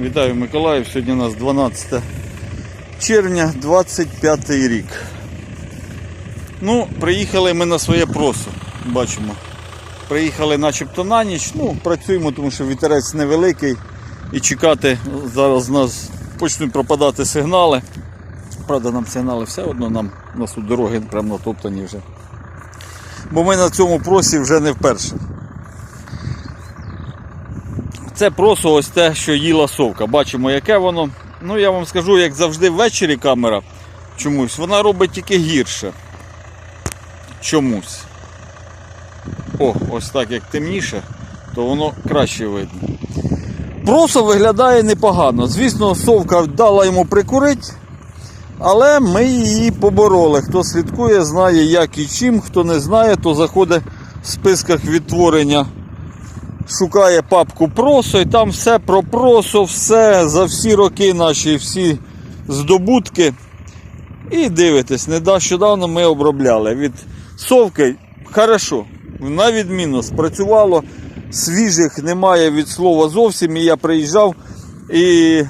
Вітаю Миколаїв. Сьогодні у нас 12 червня, 25 рік. Ну, приїхали ми на своє просо. Бачимо. Приїхали начебто на ніч. Ну, працюємо, тому що вітерець невеликий. І чекати зараз у нас почнуть пропадати сигнали. Правда, нам сигнали все одно, нам у нас тут дороги прямо натоптані вже. Бо ми на цьому просі вже не вперше. Це просо ось те, що їла совка. Бачимо, яке воно. Ну, я вам скажу, як завжди ввечері камера чомусь, вона робить тільки гірше. Чомусь. О, ось так як темніше, то воно краще видно. Просо виглядає непогано. Звісно, совка дала йому прикурити, але ми її побороли. Хто слідкує, знає як і чим. Хто не знає, то заходить в списках відтворення шукає папку просо і там все про просо, все за всі роки наші, всі здобутки. І дивитесь, нещодавно ми обробляли. Від совки хорошо, на відмінно спрацювало. Свіжих немає від слова зовсім. І я приїжджав і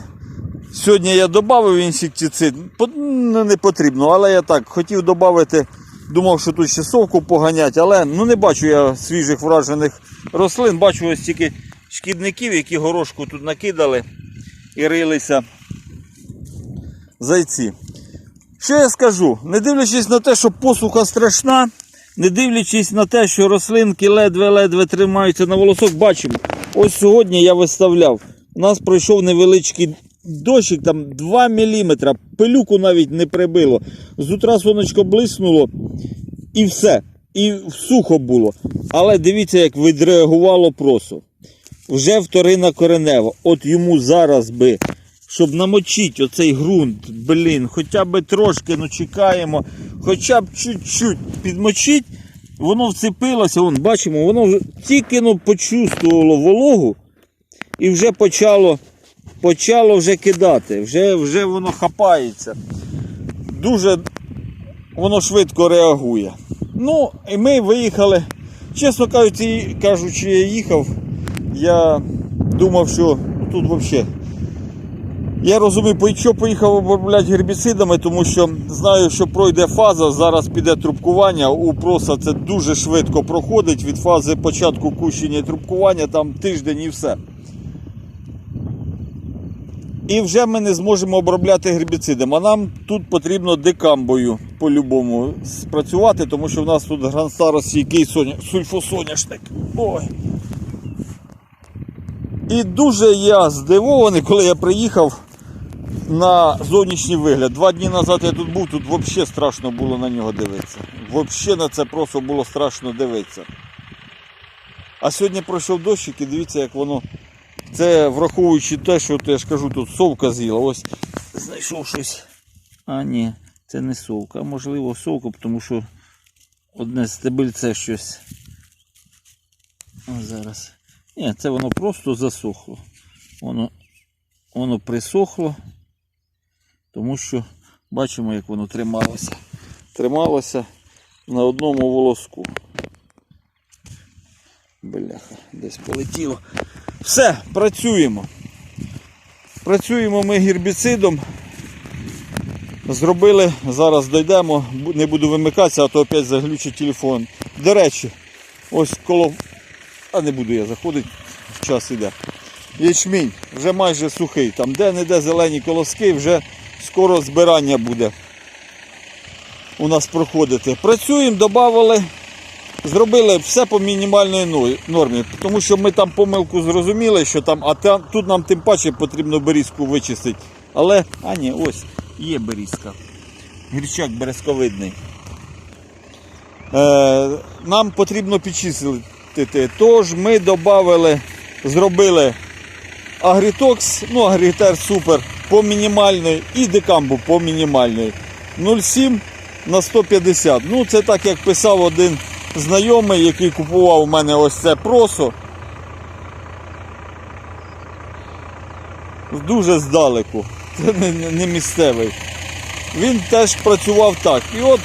сьогодні я додав інсектицид. Ну, Не потрібно, але я так хотів додати. Думав, що тут ще совку поганять, але ну не бачу я свіжих вражених рослин. Бачу ось тільки шкідників, які горошку тут накидали і рилися зайці. Що я скажу? Не дивлячись на те, що посуха страшна, не дивлячись на те, що рослинки ледве-ледве тримаються на волосок, бачимо. Ось сьогодні я виставляв. У нас пройшов невеличкий дощик, там 2 мм, пилюку навіть не прибило. З утра сонечко блиснуло і все. І сухо було. Але дивіться, як відреагувало просо. Вже вторина коренева. От йому зараз би, щоб намочити оцей ґрунт, блін, хоча б трошки, ну чекаємо, хоча б чуть-чуть підмочить, воно вцепилося, вон, бачимо, воно вже тільки ну, почувствувало вологу і вже почало, почало вже кидати, вже, вже воно хапається. Дуже воно швидко реагує. Ну, і ми виїхали. Чесно кажучи, кажучи, я їхав. Я думав, що тут взагалі. Я розумію, що поїхав обробляти гербіцидами, тому що знаю, що пройде фаза, зараз піде трубкування. У проса це дуже швидко проходить від фази початку кущення і трубкування, там тиждень і все. І вже ми не зможемо обробляти гербіцидом. А нам тут потрібно декамбою по-любому спрацювати, тому що в нас тут гранстаростійкий соня... сульфосоняшник. Ой. І дуже я здивований, коли я приїхав на зовнішній вигляд. Два дні назад я тут був, тут взагалі страшно було на нього дивитися. Взагалі на це просто було страшно дивитися. А сьогодні пройшов дощик і дивіться, як воно. Це враховуючи те, що я ж кажу, тут совка з'їла. Ось знайшов щось. А ні, це не совка. А можливо совка, тому що одне стебельце щось. О, зараз. Ні, це воно просто засохло. Воно, воно присохло, тому що бачимо, як воно трималося. Трималося на одному волоску. Бляха, десь полетіло. Все, працюємо. Працюємо ми гербіцидом. Зробили, зараз дійдемо, не буду вимикатися, а то опять заглючить телефон. До речі, ось коло. А не буду я заходити, час іде. Ячмінь вже майже сухий. Там де-не-де зелені колоски, вже скоро збирання буде у нас проходити. Працюємо, додавали зробили все по мінімальній нормі, тому що ми там помилку зрозуміли, що там, а там, тут нам тим паче потрібно берізку вичистити. Але, а ні, ось є берізка. Гірчак березковидний. Е, нам потрібно підчистити. Тож ми додали, зробили агрітокс, ну агрітер супер по мінімальної і декамбу по мінімальної. 0,7 на 150. Ну це так як писав один знайомий, який купував у мене ось це просо. Дуже здалеку. Це не, місцевий. Він теж працював так. І от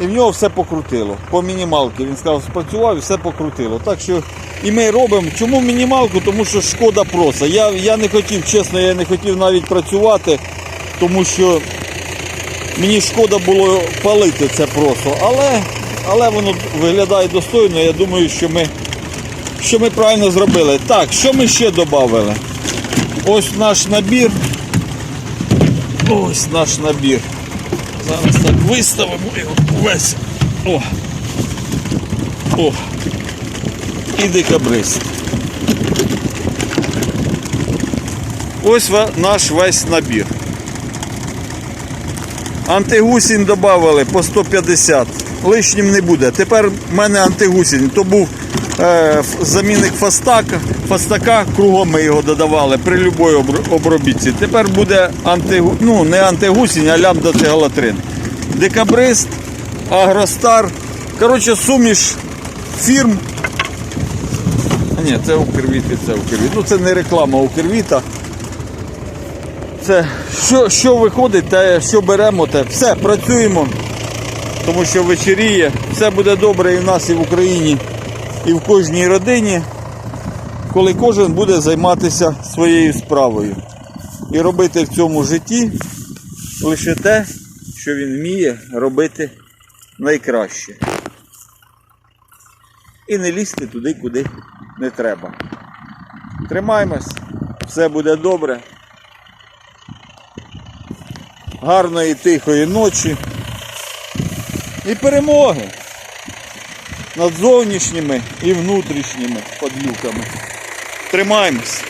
і в нього все покрутило. По мінімалки він сказав, спрацював і все покрутило. Так що І ми робимо. Чому мінімалку? Тому що шкода просто. Я, я не хотів, чесно, я не хотів навіть працювати, тому що мені шкода було палити це просто. Але, але воно виглядає достойно. Я думаю, що ми, що ми правильно зробили. Так, що ми ще додали? Ось наш набір. Ось наш набір. Зараз так виставимо його весь. О. О. І декабрист. Ось наш весь набір. Антигусінь додали по 150. Лишнім не буде. Тепер в мене антигусінь. То був е, замінник фастака, фастака, кругом ми його додавали при будь-якій обробітці. Тепер буде антигу... ну, не антигусінь, а лямбда цигалатрин. Декабрист, Агростар. Коротше, суміш фірм. А ні, це Укрвіт і це Укрвіт. Ну це не реклама Укрвіта. Це що, що виходить, те, що беремо, те все, працюємо, тому що вечеріє. Все буде добре і в нас, і в Україні, і в кожній родині, коли кожен буде займатися своєю справою. І робити в цьому житті лише те, що він вміє робити найкраще. І не лізти туди, куди не треба. Тримаємось, все буде добре гарної тихої ночі і перемоги над зовнішніми і внутрішніми подлюками. Тримаємось!